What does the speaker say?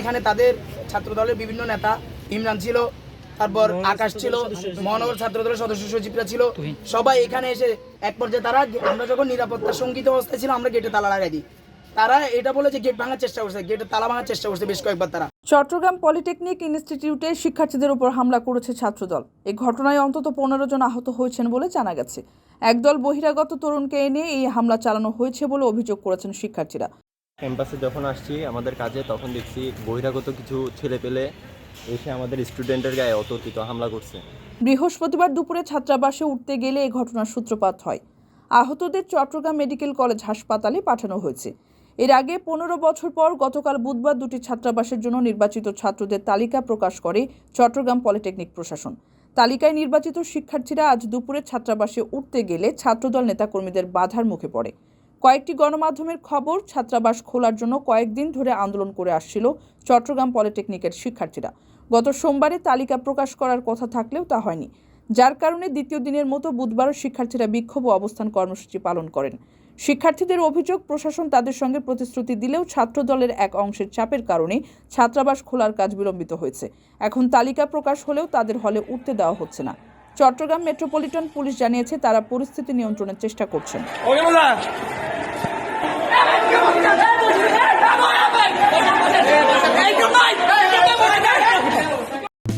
এখানে তাদের ছাত্র দলের বিভিন্ন নেতা ইমরান ছিল তারপর আকাশ ছিল মহানগর ছাত্র দলের সদস্য সচিবরা ছিল। সবাই এখানে এসে এক পর্যায়ে তারা আমরা যখন নিরাপত্তা সংগীত অবস্থায় ছিল আমরা গেটে তালা লাগাই দিই। তারা এটা বলে যে গেট ভাঙার চেষ্টা করছে গেটে তালা ভাঙার চেষ্টা করছে বেশ কয়েকবার তারা। চট্টগ্রাম পলিটেকনিক ইনস্টিটিউটে শিক্ষার্থীদের উপর হামলা করেছে ছাত্রদল। এই ঘটনায় অন্তত পনেরো জন আহত হয়েছেন বলে জানা গেছে। একদল বহিরাগত তরুণকে এনে এই হামলা চালানো হয়েছে বলে অভিযোগ করেছেন শিক্ষার্থীরা। ক্যাম্পাসে যখন আসছি আমাদের কাজে তখন দেখছি বহিরাগত কিছু ছেলে পেলে এসে আমাদের স্টুডেন্টের গায়ে অতর্কিত হামলা করছে। বৃহস্পতিবার দুপুরে ছাত্রাবাসে উঠতে গেলে এই ঘটনার সূত্রপাত হয়। আহতদের চট্টগ্রাম মেডিকেল কলেজ হাসপাতালে পাঠানো হয়েছে। এর আগে পনেরো বছর পর গতকাল বুধবার দুটি ছাত্রাবাসের জন্য নির্বাচিত ছাত্রদের তালিকা প্রকাশ করে চট্টগ্রাম পলিটেকনিক প্রশাসন। তালিকায় নির্বাচিত শিক্ষার্থীরা আজ দুপুরে ছাত্রাবাসে উঠতে গেলে ছাত্রদল নেতাকর্মীদের বাধার মুখে পড়ে। কয়েকটি গণমাধ্যমের খবর, ছাত্রাবাস খোলার জন্য কয়েকদিন ধরে আন্দোলন করে আসছিল চট্টগ্রাম পলিটেকনিকের শিক্ষার্থীরা। গত সোমবারে তালিকা প্রকাশ করার কথা থাকলেও তা হয়নি। যার কারণে দ্বিতীয় দিনের মতো বুধবারও শিক্ষার্থীরা বিক্ষোভ অবস্থান কর্মসূচি পালন করেন। শিক্ষার্থীদের অভিযোগ, প্রশাসন তাদের সঙ্গে প্রতিশ্রুতি দিলেও ছাত্র দলের এক অংশের চাপের কারণে ছাত্রাবাস খোলার কাজ বিলম্বিত হয়েছে। এখন তালিকা প্রকাশ হলেও তাদের হলে উঠতে দেওয়া হচ্ছে না। চট্টগ্রাম মেট্রোপলিটন পুলিশ জানিয়েছে, তারা পরিস্থিতি নিয়ন্ত্রণের চেষ্টা করছেন।